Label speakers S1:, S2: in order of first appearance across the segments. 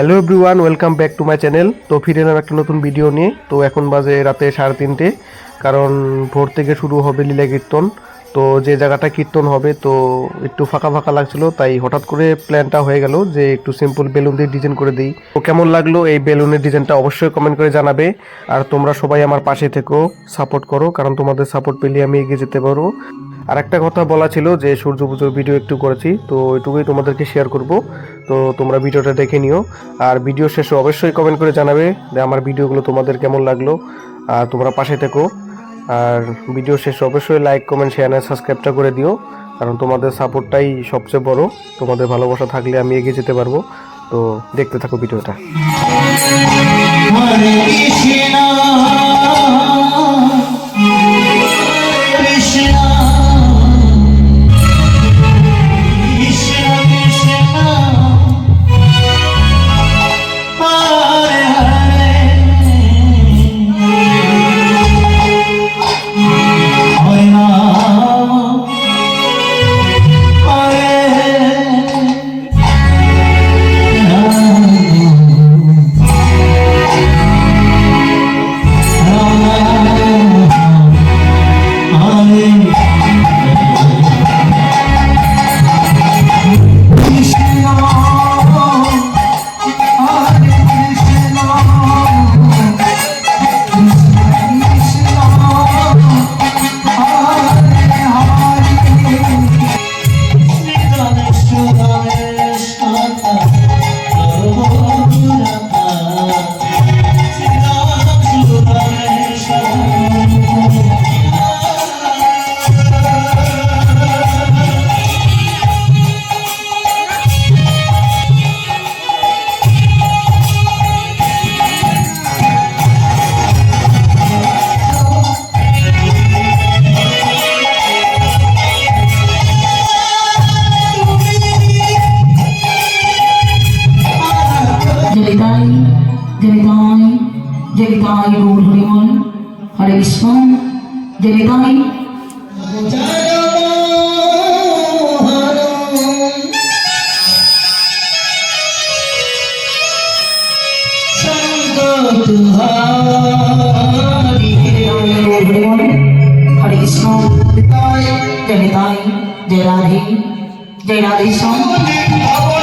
S1: Hello everyone welcome back to my channel তো ফিরে এলাম একটা নতুন ভিডিও নিয়ে। তো এখন বাজে রাতে সাড়ে তিনটে, কারণ ভোর থেকে শুরু হবে লীলা কীর্তন। তো যে জায়গাটা কীর্তন হবে, তো একটু ফাঁকা ফাঁকা লাগছিল, তাই হঠাৎ করে প্ল্যানটা হয়ে গেল যে একটু সিম্পল বেলুন দিয়ে ডিজাইন করে দিই। তো কেমন লাগল এই বেলুনের ডিজাইনটা অবশ্যই কমেন্ট করে জানাবে। আর তোমরা সবাই আমার পাশে থেকেও সাপোর্ট করো, কারণ তোমাদের সাপোর্ট পেলে আমি এগিয়ে যেতে পারব। আর একটা কথা বলা ছিল যে সূর্য পুজোর ভিডিও একটু করেছি, তো এটুকুই তোমাদেরকে শেয়ার করব। তো তোমরা ভিডিওটা দেখে নিও। আর ভিডিও শেষে অবশ্যই কমেন্ট করে জানাবে যে আমার ভিডিওগুলো তোমাদের কেমন লাগল। আর তোমরা পাশে থেকো। আর ভিডিও শেষে অবশ্যই লাইক কমেন্ট শেয়ার আর সাবস্ক্রাইবটা করে দিও। কারণ তোমাদের সাপোর্টটাই সবচেয়ে বড়। তোমাদের ভালোবাসা থাকলে আমি এগিয়ে যেতে পারব। তো দেখতে থাকো ভিডিওটা।
S2: जय राधे जय राधे जय राधेश्वर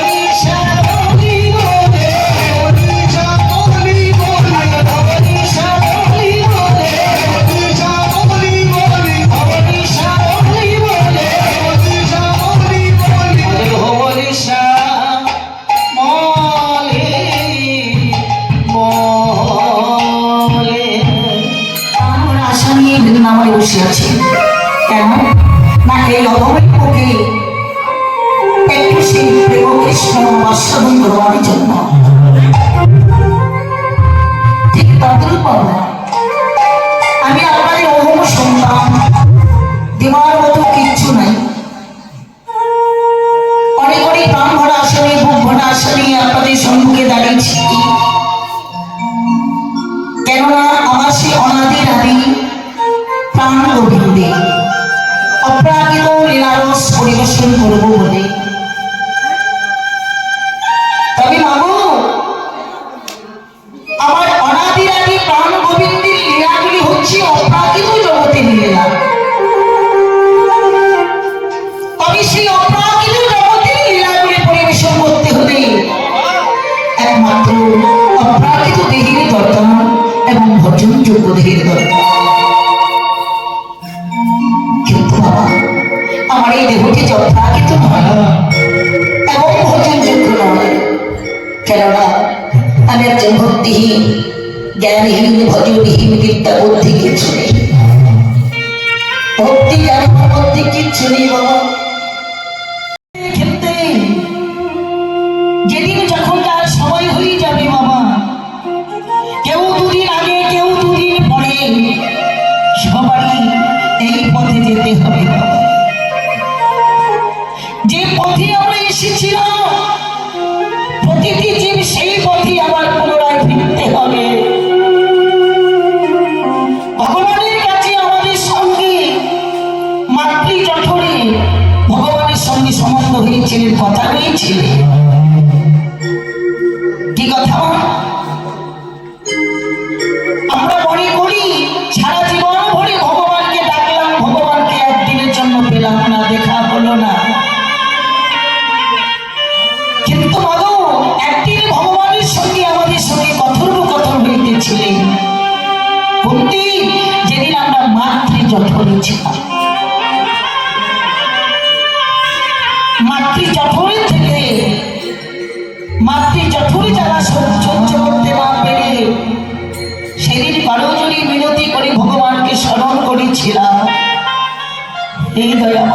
S2: অপ্রাকৃত দেহের দরকার এবং ভজনযোগ্য দেহের দরকার আমার এই দেহটি যে অপ্রাকৃত নয় এবং ভজনযোগ্য নয়। কেননা আমি একজন ভক্তিহীন, জ্ঞানহীন, ভজনহীন বিদ্যা বুদ্ধি কিছু নেই। ভক্তি জ্ঞান বুদ্ধি কিচ্ছু নেই, বাবা। পথে আমরা প্রতিটি জীব সেই পথে আবার পুনরায় ফিরতে হবে। ভগবানের কাছে আমাদের সঙ্গে মাতৃ জঠরে ভগবানের সঙ্গে সম্বন্ধ হয়েছিলেন, কথা হয়েছিলেন সত্যি যেদিন আমরা মাতৃ জঠরে ছিলাম। মাতৃ জঠরে থেকে মাতৃ জঠরে যারা সহ্য করতে না পেরে সেদিন কারোজনী মিনতি করে ভগবানকে স্মরণ করেছিলাম। এই দয়া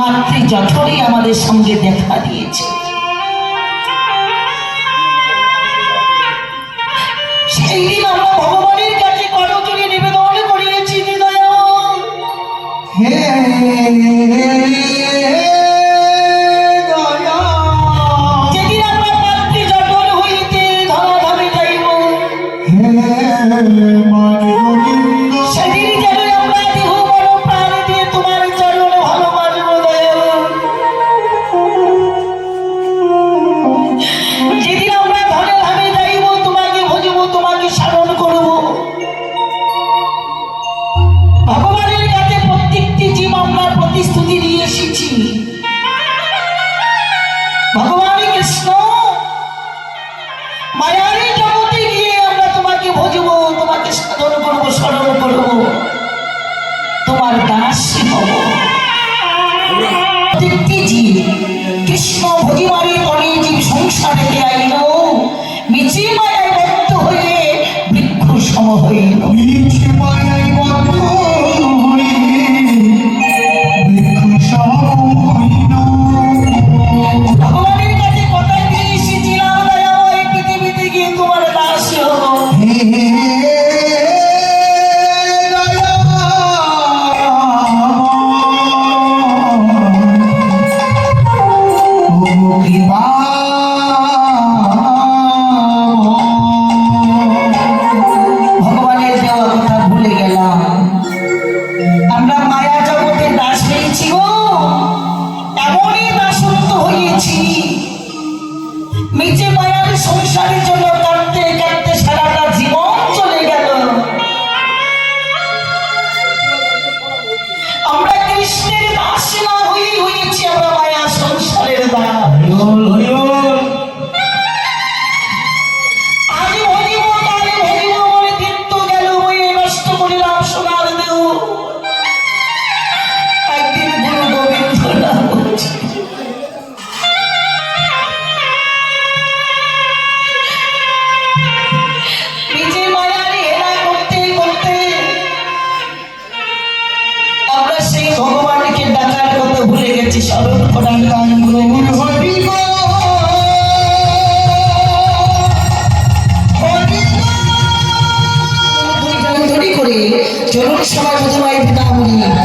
S2: মাতৃ জঠরেই আমাদের সঙ্গে দেখা দিয়েছে। Oh. Nós que nós podemos evitar a.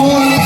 S2: more.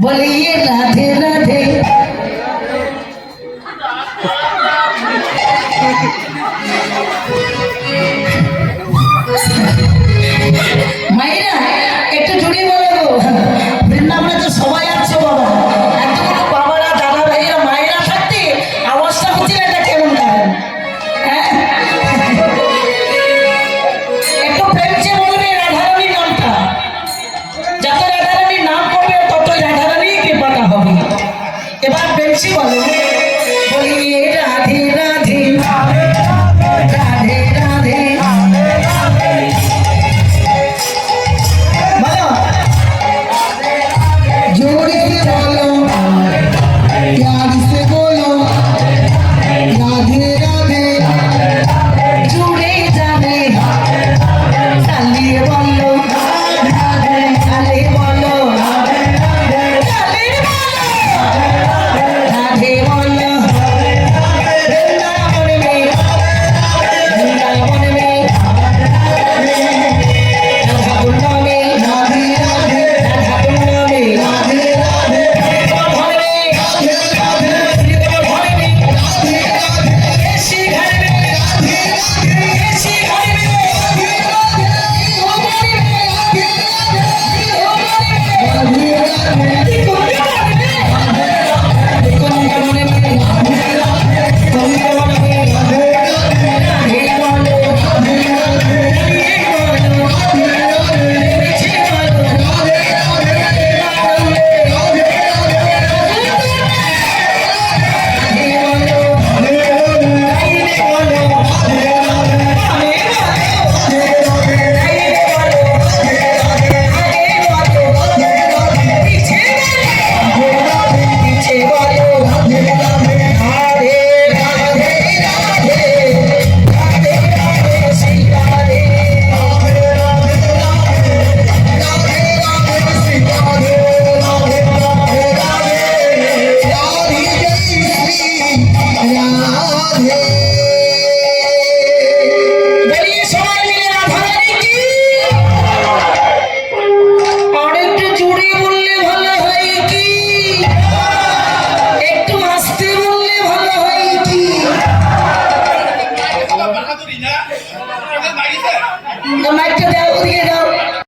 S2: बोलिए राधे राधे।